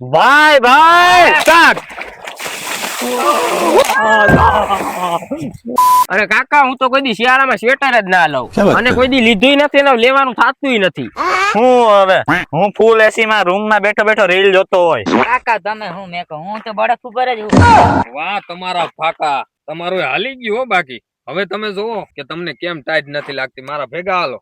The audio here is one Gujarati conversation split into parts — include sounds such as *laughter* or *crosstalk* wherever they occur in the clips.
ભાઈ ભાઈ અરે કાકા હું તો કોઈ દી શિયાળામાં સ્વેટર જ ના લઉં. અને કોઈ દી લીધું નથી ને લેવાનું થતું નથી. હું હવે હું ફૂલ એસી માં રૂમમાં બેઠો બેઠો રીલ જોતો હોય. કાકા તમે હું મેં હું તો બરફ ઉપર જ વાહ તમારા ફાકા. તમારું એ હાલી ગયું હો બાકી. હવે તમે જોવો કે તમને કેમ ટાઈટ નથી લાગતી. મારા ભેગા હાલો.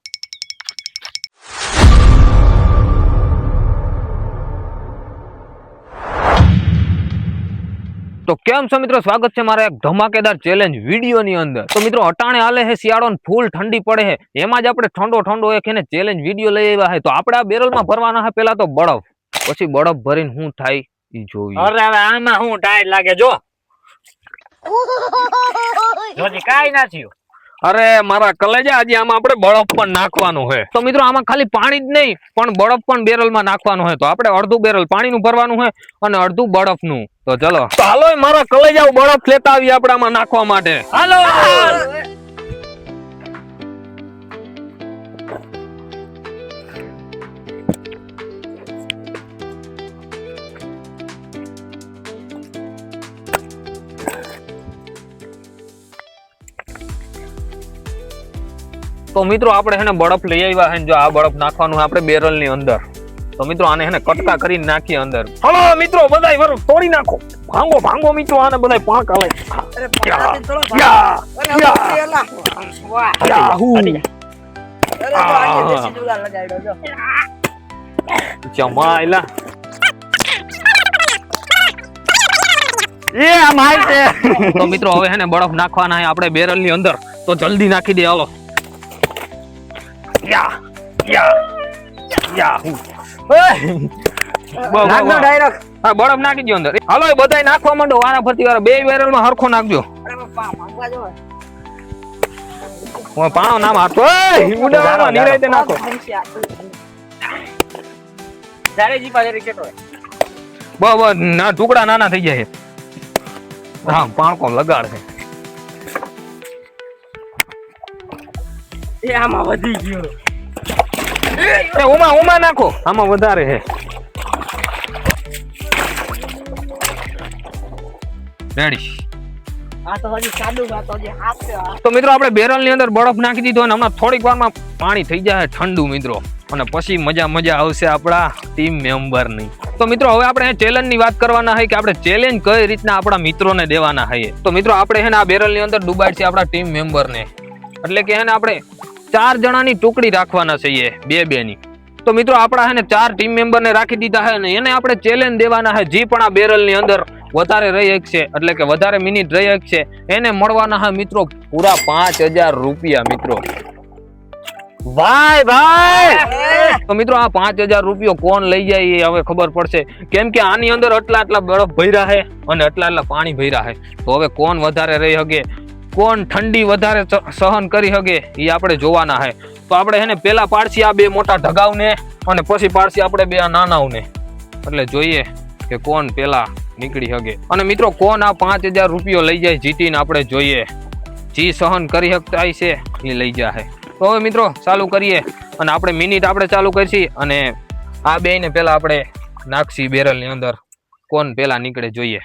તો કેમ છો મિત્રો? સ્વાગત છે મારા એક ધમાકેદાર ચેલેન્જ વીડિયો ની અંદર. તો મિત્રો અટાણે હાલે છે શિયાળો ને ફૂલ ઠંડી પડે છે એમાં જ આપણે ઠંડો ઠંડો એક એને ચેલેન્જ વીડિયો લઈ આવ્યા છે તો આપણે આ બેરલમાં ભરવાના છે પેલા તો બરફ. પછી બરફ ભરીને શું થાય એ જોયું. અરે હવે આમાં હું ટાઈટ લાગે જો. *laughs* જોજી કાઈ ના થયું. અરે મારા કલેજા આજે આમાં આપણે બરફ પણ નાખવાનું છે. તો મિત્રો આમાં ખાલી પાણી જ નહીં પણ બરફ પણ બેરલમાં નાખવાનું હોય તો આપણે અડધું બેરલ પાણીનું ભરવાનું હોય અને અડધું બળફનું તો ચલો. હાલો મારા કલેજા બરફ લેતા આવીએ આપણે આમાં નાખવા માટે. હાલો! તો મિત્રો આપણે હેને બરફ લઈ આવ્યા હે જો આ બરફ નાખવાનું આપણે બેરલની અંદર. તો મિત્રો આને હેને કટકા કરીને નાખીએ અંદર. હલો મિત્રો બધાય વર તોડી નાખો. ભાંગો ભાંગો મિત્રો આને બધાય પાંક આલે. અરે તો. જમાયલા. એ છે. મિત્રો હવે હેને બરફ નાખવાના છે આપણે બેરલની અંદર. તો જલ્દી નાખી દે હાલો. યા યા યાહુ બ- બ- નાખ દો બ- હા બરફ નાખી દો અંદર. હાલો એ બધાય નાખવા માંડો. વારા ફરતી વાળા બે વેરલમાં હરખો નાખજો. પાણો નામ હાથો. ઉડાડવામાં નિરાયતે નાખો. જ્યારે જીપા જરી હોય? બ બ ના ટુકડા નાના થઈ જાય હા પાણકો લગાડ છે. એ આમાં વધી ગયો. એ ઉમા ઉમા નાખો. આમાં વધારે હે. રેડી તો મિત્રો આપણે બેરલની અંદર બરફ નાખી દીધો અને હમણાં થોડીક વારમાં પાણી થઈ જાય ઠંડુ મિત્રો. અને પછી મજા મજા આવશે આપણા ટીમ મેમ્બરની તો મિત્રો હવે આપણે ચેલેન્જની વાત કરવાના હોય કે આપણે ચેલેન્જ કઈ રીતના આપણા મિત્રોને દેવાના છે તો મિત્રો આપણે હે ને આ બેરલની અંદર ડુબાડ છે આપણા ટીમ મેમ્બર ને એટલે કે હે ને આપણે ચાર જણાની ટુકડી રાખવાના છીએ બે બે ની તો મિત્રો આપણા હે ચાર ટીમ મેમ્બર ને રાખી દીધા છે ને એને આપણે ચેલેન્જ દેવાના છે જે પણ આ બેરલની અંદર વધારે રહી છે એટલે કે વધારે મિનિટ રહી છે એને મળવાના છે મિત્રો પૂરા પાંચ હજાર રૂપિયા, મિત્રો. રૂપિયો કોણ લઈ જાય એ હવે ખબર પડશે. કેમ કે આની અંદર આટલા આટલા બરફ ભર્યા હે અને આટલા આટલા પાણી ભર્યા છે તો હવે કોણ વધારે રહી શકે? કોણ ઠંડી વધારે સહન કરી શકે એ આપણે જોવાના છે તો આપણે એને પહેલાં પાડશી આ બે મોટા ઢગાવને અને પછી પાડશી આપણે બે આ નાનાઓને એટલે જોઈએ કે કોણ પેલા નીકળી શકે અને મિત્રો, કોણ આ પાંચ હજાર રૂપિયો લઈ જાય જીતીને આપણે જોઈએ. જી સહન કરી શકતા છે, એ લઈ જાય તો હવે મિત્રો, ચાલુ કરીએ. અને આપણે મિનિટ આપણે ચાલુ કરીશી અને આ બેને પહેલાં આપણે નાખશી બેરલની અંદર. કોણ પેલા નીકળે જોઈએ.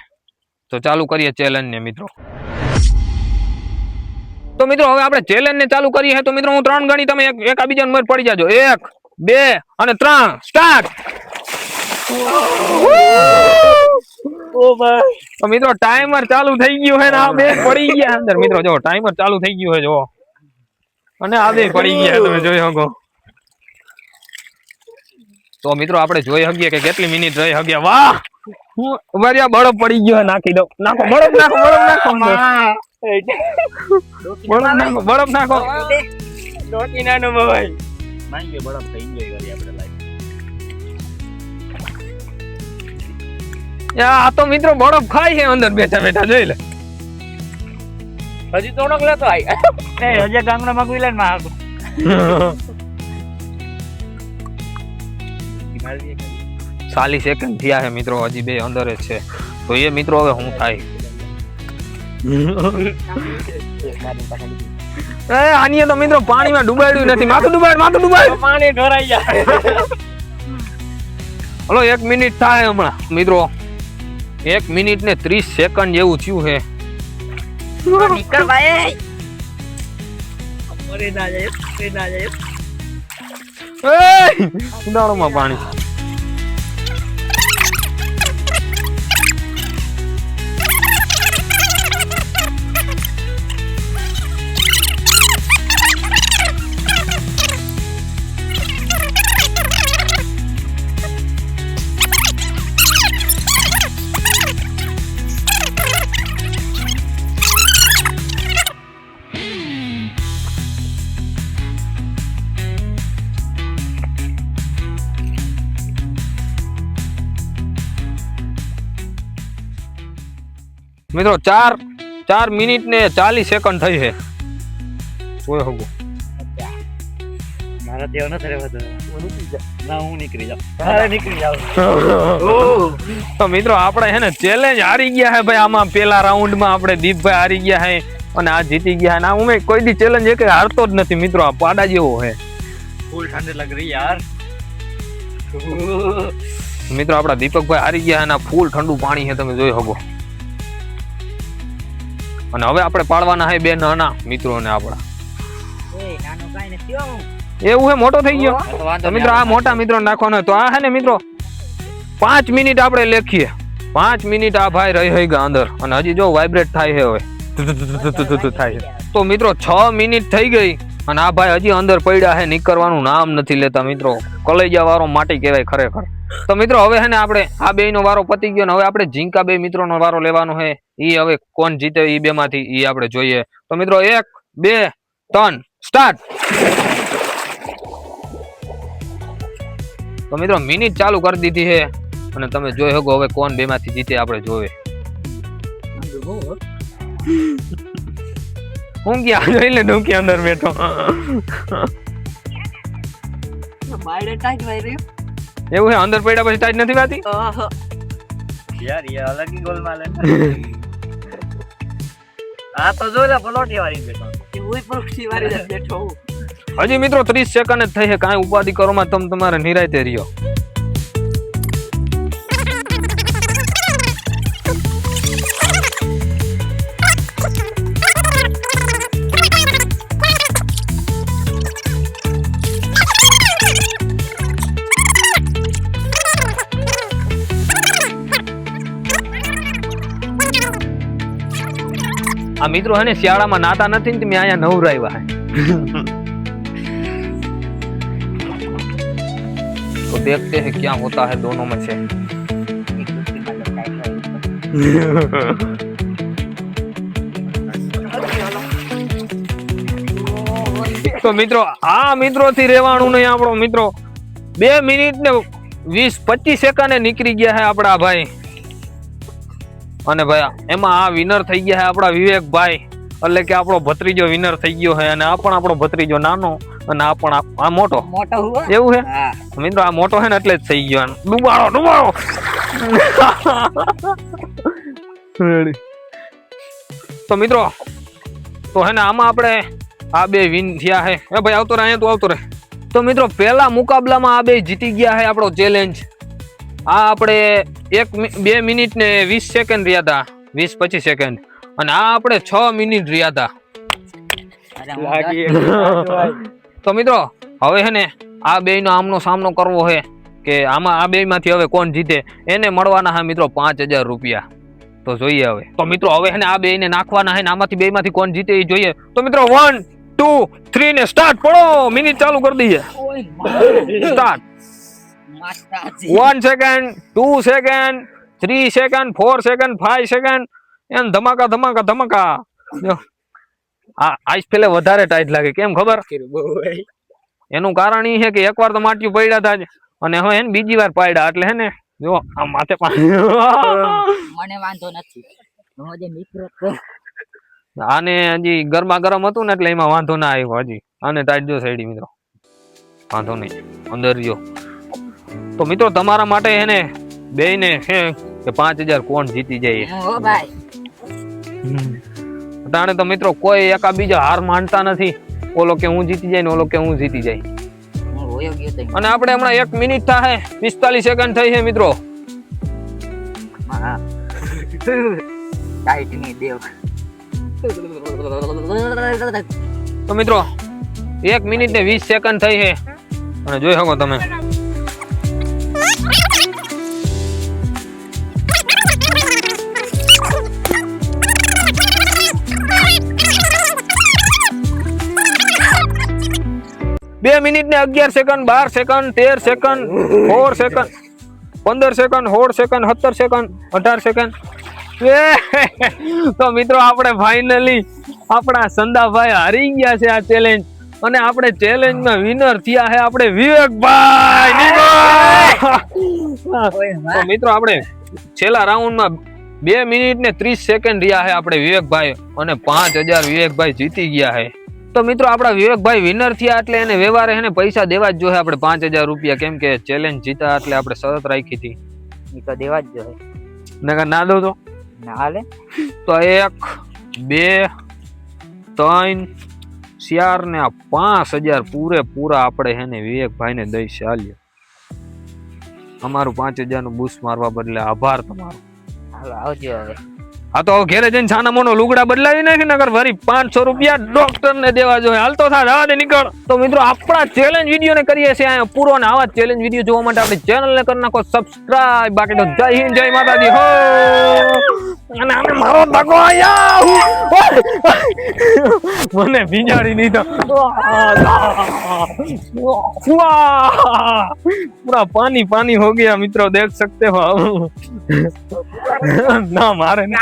તો ચાલુ કરીએ ચેલેન્જને મિત્રો. તો મિત્રો હવે આપણે ચેલેન્જ ને ચાલુ કરીએ તો મિત્રો હું ત્રણ ગણી તમે એક એક બીજા પડી જાજો. એક બે અને ત્રણ. સ્ટાર્ટ તો મિત્રો ટાઈમર ચાલુ થઈ ગયું હોય ને આ બે પડી ગયા અંદર. મિત્રો જો ટાઈમર ચાલુ થઈ ગયું હોય જો. અને આ બે પડી ગયા તમે જોઈ શકો. તો મિત્રો આપણે જોઈ શકીએ કે કેટલી મિનિટ રહી શકીએ વાહ! હું ઊભા પડી ગયો નાખી દો નાખો બરફ નાખો બરફ નાખો બરફ નાખો બરફ નાખો. ડોકી નાનો ભાઈ. માંગે બરફ થઈ ગયો કરી આપણે લાઈવ આ તો મિત્રો બરફ ખાય છે અંદર બેઠા બેઠા જોઈ લે. હજી થોડોક લેતો આઈ એ હજે ગાંગડા માં ગુઈલાનમાં આગળ ચાલીસ સેકન્ડ થયા છે મિત્રો હજી બે અંદર જ છે. તો એ મિત્રો હવે શું થાય? *laughs* એ આની તો મિત્રો પાણીમાં ડુબાડ્યું નથી. માથું ડુબાડ માથું ડુબાડ. પાણી ઢોરાઈ જાય *laughs* હલો એક મિનિટ થાય હમણાં મિત્રો. એક મિનિટ ને ત્રીસ સેકન્ડ જેવું થયું છે. નીકળ. ભાઈ. મરી ના જાય મરી ના જાય. એય! ઉડાડોમાં પાણી. મિત્રો ચાર ચાર મિનિટ ને ચાલીસ સેકન્ડ થઈ છે. ઓય હગો. મારા દેવ. નથી રહેવાતો ના હું નીકળી જાઉં. અરે નીકળી જાઉં. *laughs* તો મિત્રો આપણે હે ને ચેલેન્જ હારી ગયા હે ભાઈ આમાં પેલા રાઉન્ડમાં આપણે દીપભાઈ હારી ગયા હે અને આ જીતી ગયા હે. આ ઉમે કોઈ દી ચેલેન્જ એક હારતો જ નથી મિત્રો આ પાડા જેવો હે. ફૂલ ઠંડી લગ રહી યાર. મિત્રો આપણા દીપકભાઈ હારી ગયા અને ફૂલ ઠંડુ પાણી છે તમે જોઈ શકો અને હવે આપણે પાડવાના હે બે નાના મિત્રોને આપણા. નથી હો. હું. એવું હે મોટો થઈ ગયો? મિત્રો આ મોટા મિત્રો નાખવાનો તો આ હે ને મિત્રો પાંચ મિનિટ આપણે લેખીએ. પાંચ મિનિટ આ ભાઈ રહી હોય ગયા અંદર અને હજી જો વાઇબ્રેટ થાય છે હવે. થાય છે તો મિત્રો છ મિનિટ થઈ ગઈ અને આ ભાઈ હજી અંદર પડ્યા હે નીકળવાનું નામ નથી લેતા મિત્રો. કલેજા વાળો માટી કહેવાય ખરેખર. તો મિત્રો, હવે હે ને આપણે આ બે નો વારો પતી ગયો ને હવે આપણે ઝીંકા બે મિત્રોનો વારો લેવાનો છે એ હવે કોણ જીતે એ બે માંથી એ આપણે જોઈએ. તો મિત્રો, એક, બે, ત્રણ સ્ટાર્ટ તો મિત્રો, મિનિટ ચાલુ કરી દીધી છે અને તમે જોઈ શકો હવે કોણ બે માંથી જીતે આપણે જોવે. હું ક્યાં? જોઈ લે, ડુંકી અંદર બેઠો. બાયડે ટાઈટ વાઈ રહ્યું એવું છે અંદર પડ્યા પછી ટાઈટ નથી વાતી? યાર યે અલગ ગોલ માલે આ તો જો લે પલોટી વાળી બેઠો વાળી હજી મિત્રો 30 સેકન્ડ જ થઈ છે કઈ ઉપાધિ કરો માં તમે તમારે નિરાયતે રહ્યો. આ મિત્રો હે ને, શિયાળામાં નાતા નથી ને મેં અહીંયા નવ રહ્યા હે. તો દેખતે હે ક્યાં હોતા હે દોનો માં છે. તો મિત્રો, આ મિત્રો થી રેવાણું નહીં આપણો મિત્રો. બે મિનિટ ને વીસ પચીસ સેકન્ડે નીકળી ગયા હે આપણા ભાઈ. અને ભાઈ એમાં આ વિનર થઈ ગયા છે આપણા વિવેકભાઈ. એટલે કે આપણો ભત્રીજો વિનર થઈ ગયો છે અને આ પણ આપણો ભત્રીજો નાનો અને આ પણ આ- મોટો. મોટો એવું છે? મિત્રો આ મોટો છે ને એટલે જ થઈ ગયો. ડુબાડો ડુબાડો. તો મિત્રો તો હે ને આમાં આપણે આ બે વિન થયા છે. એ ભાઈ આવતો રહે અહીંયા તું આવતો રહે તો મિત્રો પહેલા મુકાબલામાં આ બે જીતી ગયા છે આપણો ચેલેન્જ આ આપણે એક બે મિનિટ ને વીસ સેકન્ડ રહ્યા હતા વીસ પચીસ સેકન્ડ અને આ આપણે છ મિનિટ રહ્યા હતા હું તો મિત્રો હવે હે ને આ બે નો આમનો સામનો કરવો છે કે આમાં આ બે માંથી હવે કોણ જીતે? એને મળવાના હા મિત્રો પાંચ હજાર રૂપિયા. તો જોઈએ હવે. તો મિત્રો હવે હે ને આ બે ને નાખવાના છે ને આમાંથી બે માંથી કોણ જીતે એ જોઈએ. તો મિત્રો વન ટુ થ્રી ને સ્ટાર્ટ પડો મિનિટ ચાલુ કરી દઈએ. Start. One second two second three second four second five second એમ ધમાકા ધમાકા ધમાકા. આ આઈસ પેલે વધારે ટાઈટ લાગે. કેમ ખબર? એનું કારણ એ છે કે એકવાર તો માટીયું પડ્યા હતા જ. અને હવે એને બીજી વાર પાડ્યા. એટલે હે ને જો આ માથે પાણી *laughs* મને વાંધો નથી. આને હજી ગરમા ગરમ હતું ને એટલે એમાં વાંધો ના આવ્યો હજી. આને ટાઈટ જો સાઈડી મિત્રો. વાંધો નહીં. અંદર જો. તો મિત્રો તમારા માટે હે ને બે ને કે પાંચ હજાર કોણ જીતી જાય હું તાણે તો મિત્રો કોઈ એકા બીજા હાર માનતા નથી. ઓલો કે હું જીતી જાય ને ઓલો કે હું જીતી જાય. હું અને આપણે હમણાં એક મિનિટ થાય પિસ્તાલીસ સેકન્ડ થઈ છે મિત્રો. હા. તો મિત્રો એક મિનિટ ને વીસ સેકન્ડ થઈ છે. અને જોઈ શકો તમે. બે મિનિટ ને અગિયાર સેકન્ડ બાર સેકન્ડ તેર સેકન્ડ સોળ સેકન્ડ પંદર સેકન્ડ સોળ સેકન્ડ સત્તર સેકન્ડ અઢાર સેકન્ડ તો મિત્રો આપણે ફાઇનલી આપણા સંદાભાઈ હારી ગયા છે આ ચેલેન્જ અને આપણે ચેલેન્જમાં વિનર થયા છે આપણે વિવેકભાઈ તો મિત્રો આપણે છેલ્લા રાઉન્ડમાં બે મિનિટ ને ત્રીસ સેકન્ડ રહ્યા છે આપણે વિવેકભાઈ. અને પાંચ હજાર વિવેકભાઈ જીતી ગયા છે. તો મિત્રો આપણા વિવેકભાઈ વિનર થયા એટલે એને વ્યવહારે એને પૈસા દેવા જ જોઈએ. આપણે પાંચ હજાર રૂપિયા કેમ કે ચેલેન્જ જીતા એટલે આપણે શરત રાખી હતી. તો દેવા જ જોઈએ. નગર ના દો તો? ના લે તો એક બે ત્રણ ચાર ને આ પાંચ હજાર પૂરેપૂરા આપણે એને વિવેકભાઈને વિવેકભાઈ ને દઈ ચાલ્યો અમારું પાંચ હજારનું બૂસ મારવા બદલે આભાર તમારો. હાલો આવજો હવે. આ તો ઘેરે જઈને છાના મોનો લુગડા બદલાવી નાખી નગર વરી પાંચસો રૂપિયા ડોક્ટર ને દેવા જોઈએ. હાલતો થાય જવા દે, નીકળ. તો મિત્રો, આપણા ચેલેન્જ વીડિયો ને કરીએ છીએ અહીંયા પૂરો ને આવા ચેલેન્જ વીડિયો જોવા માટે આપણી ચેનલ ને કરી નાખો. સબસ્ક્રાઇબ બાકી તો જય હિન્દ, જય માતાજી. હો! અને આને મારો ધક્કો આયા મને ભીંજાડી દીધો વાહ! पूरा पानी पानी हो गया मित्रों देख सकते हो ना मारे ना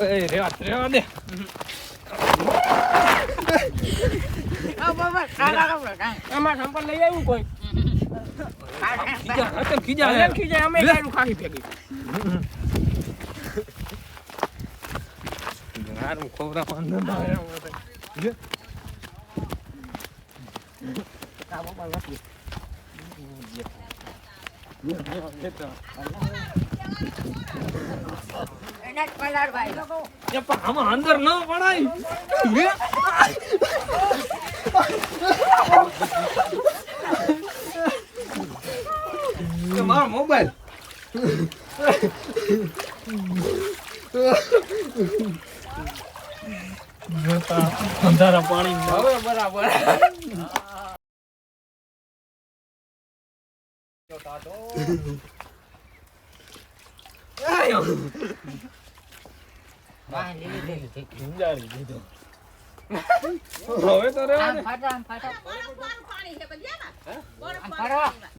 Ê, thế ăn, thế đi. Không, không, không, không, không, không, không, mà không còn lấy ấy quỳ. Kijang, kan kijang. Kan kijang, mereka yang kahit pergi. Jangan kau dah pandai dah. Ya. Kamu malas ya. Ya, ya, ya. Shoot લેવા દે અંદર ન પડાય. મારો મોબાઈલ. અંધારા પાણી. હવે બરાબર. *laughs* હવે તો રેવા દે આમ ફાટો આમ ફાટો. આમ ફાટો.